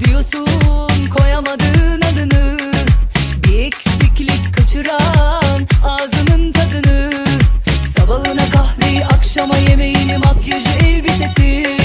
Diyorsun koyamadın adını. Bir eksiklik kaçıran ağzının tadını. Sabahına kahveyi akşama yemeğini makyajı elbisesi.